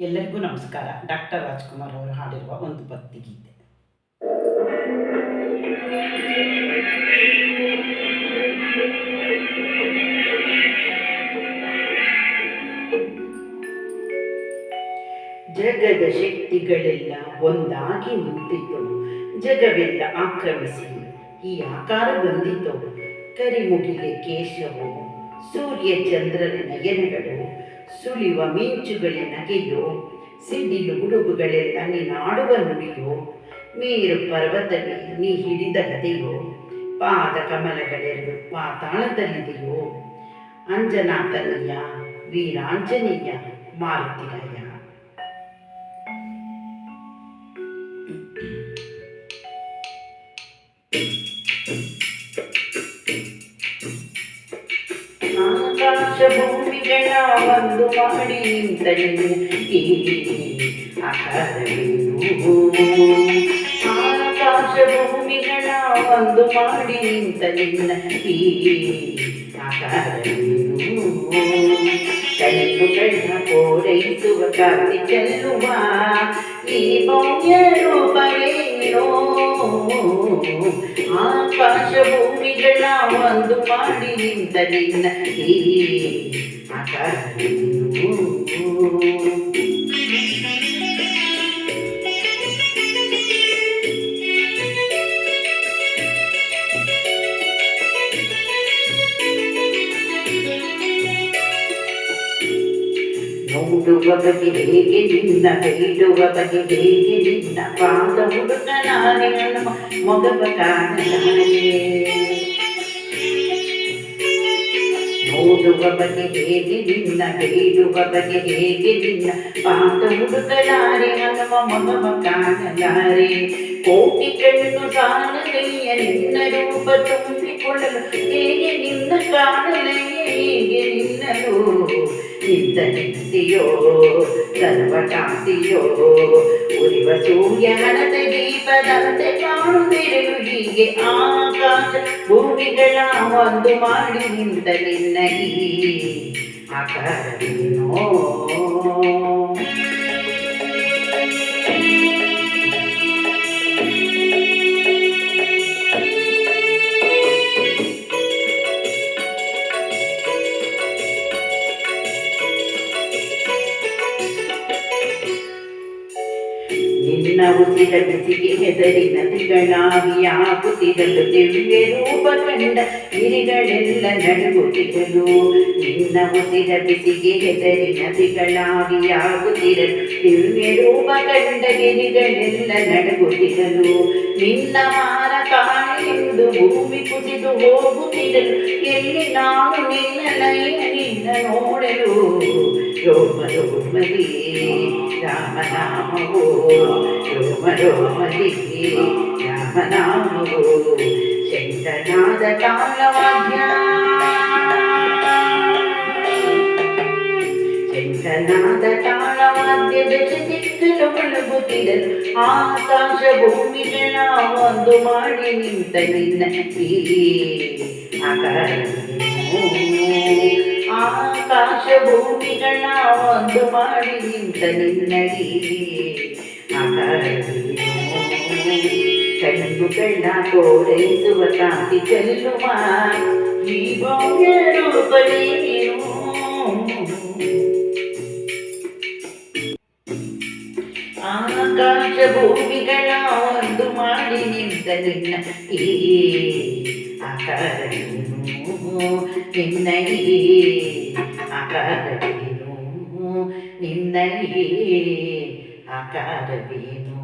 ಎಲ್ಲರಿಗೂ ನಮಸ್ಕಾರ. ಡಾಕ್ಟರ್ ರಾಜ್ಕುಮಾರ್ ಅವರು ಹಾಡಿರುವ ಒಂದು ಭಕ್ತಿಗೀತೆ ಜಗದ ಶಕ್ತಿಗಳೆಲ್ಲ ಒಂದಾಗಿ ನಿಂತಿತು. ಜಗವೆಲ್ಲ ಆಕ್ರಮಿಸಿ. ಈ ಆಕಾರ ಬಂದಿತು. ಕರಿಮುಗಿಗೆ ಕೇಶವು ಸೂರ್ಯ ಚಂದ್ರನ ನಯನಗಳು ಸುಳಿವ ಮಿಂಚುಗಳ ನಗೆಯೋ ಸಿಡಿಲು ಗುಡುಗುಗಳೆಲ್ಲ ನೀನಾಡುವ ನುಡಿಯೋ ಮೇರು ಪರ್ವತವೇ ನೀ ಹಿಡಿದ ಗದೆಯೋ ಪಾದ ಕಮಲಗಳೆರಡು ಪಾತಾಳದಲ್ಲಿದೆಯೋ ಅಂಜನಾಥನಯ್ಯ ವೀರಾಂಜನೇಯ ಮಾರುತಿರಾಯ ಆಕಾಶ ಭೂಮಿಗಳ ಒಂದು ಮಾಡಿ ನಿಂತನು ಈ ಆಕಾರವೇನು ಆಕಾಶ ಭೂಮಿಗಳ ಒಂದು ಮಾಡಿ ನಿಂತ ನಿನ್ನ ಈ ಆಕಾರವೇನು ಕಣ್ಣುಗಳ ಪೂರೈಸುವ ಕಾಂತಿ ಚೆಲ್ಲುವ ಈ ಭವ್ಯ ರೂಪವೇನೋ ಆಕಾಶ ಭೂಮಿಗಳ ಒಂದು ಮಾಡಿ ನಿಂತ ನಿನ್ನ ಈ ಆಕಾರವೇನು ನೋಡುವ ಬಗೆ ಹೇಗೆ ನಿನ್ನ ಬೇಡುವ ಬಗೆ ಹೇಗೆ ನಿನ್ನ ಪಾದ ಹುಡುಕ ನಾನೇ ನಮ್ಮ ಮೊಗವ ಕಾಣಲಾರೆ ನೋಡುವ ಬಗೆ ಹೇಗೆ ನಿನ್ನ ಬೇಡುವ ಬಗೆ ಹೇಗೆ ನಿನ್ನ ಪಾದ ಹುಡುಕಲಾರೆ ನಮ್ಮ ಮೊಗವ ಕಾಣಲಾರೆ ಕೋಟಿ ಕಣ್ಣು ಸಾಲದೆಯ ನಿನ್ನ ರೂಪ ತುಂಬಿಕೊಳ್ಳಲು ಹೇಗೆ ನಿನ್ನ ಕಾಣಲೆಯೇ ಹೇಗೆ ನಿನ್ನಲು ನಿಂತ ನಿಂತಿಯೋ ಸರ್ವಕಾಂತಿಯೋ ಉರಿವ ಸೂರ್ಯನತೆ ದೀಪದಂತೆ ಕಾಣುತ್ತಿರಲು ಹೀಗೆ ಆಕಾಶ ಭೂಮಿಗಳ ಒಂದು ಮಾಡಿ ನಿಂತ ನಿನ್ನ ಈ ಆಕಾರವೇನೋ. ನಿನ್ನ ಉಸಿರ ಹೆದರಿದ ಹೆದರಿ ನದಿಗಳಾಗಿ ಆಗುತ್ತಿರಲು ದಿವ್ಯ ರೂಪ ಕಂಡ ಗಿರಿಗಳೆಲ್ಲ ನಡುಗುತ್ತಿರಲು ನಿನ್ನ ಉಸಿರ ಬಿಸಿಗೆ ಹೆದರಿ ನದಿಗಳಾಗಿ ಆಗುತ್ತಿರಲು ದಿವ್ಯ ರೂಪ ಕಂಡ ಗಿರಿಗಳೆಲ್ಲ ನಡುಗುತ್ತಿರಲು ನಿನ್ನ ಮಾರ ಕಾಣೆಂದು ಭೂಮಿ ಕುಸಿದು ಹೋಗುತ್ತಿದ್ದರು ಎಲ್ಲಿ ನಾನು ನಿನ್ನ ನೈನ ನೋಡಲು? ರೋಮ ರೋಮದಿ ರಾಮನಾಮವೋ ರೋಮ ರೋಮದಿ ರಾಮನಾಮವೋ ಶಂಕನಾದ ತಾಳವಾದ್ಯ ಶಂಕನಾದ ತಾಳವಾದ್ಯದ ದಿಕ್ಕಲು ಮುಳುಗುತ್ತಿರಲು ಆಕಾಶ ಭೂಮಿಗಳ ಒಂದು ಮಾಡಿ ನಿಂತ ನಿನ್ನ ಈ ಆಕಾರವೇನು ಆಕಾಶ ಭೂಮಿಗಳ ಒಂದು ಮಾಡಿ ನಿಂತ ನಿನ್ನಡಿ ಆಕಾರವೇನು ಕಣ್ಣುಗಳ ಕೋರೈಸುವ ಕಾಂತಿ ಚೆಲ್ಲುವ ಈ ಭವ್ಯ ರೂಪವೇನು ಆಕಾಶ ಭೂಮಿಗಳ ಒಂದು ಮಾಡಿ ನಿಂತ ನಿನ್ನ ಈ ಆಕಾರವೇನು ನಿನ್ನ ಈ ಆಕಾರವೇನು ನಿನ್ನಲ್ಲಿ ಆಕಾರವೇನು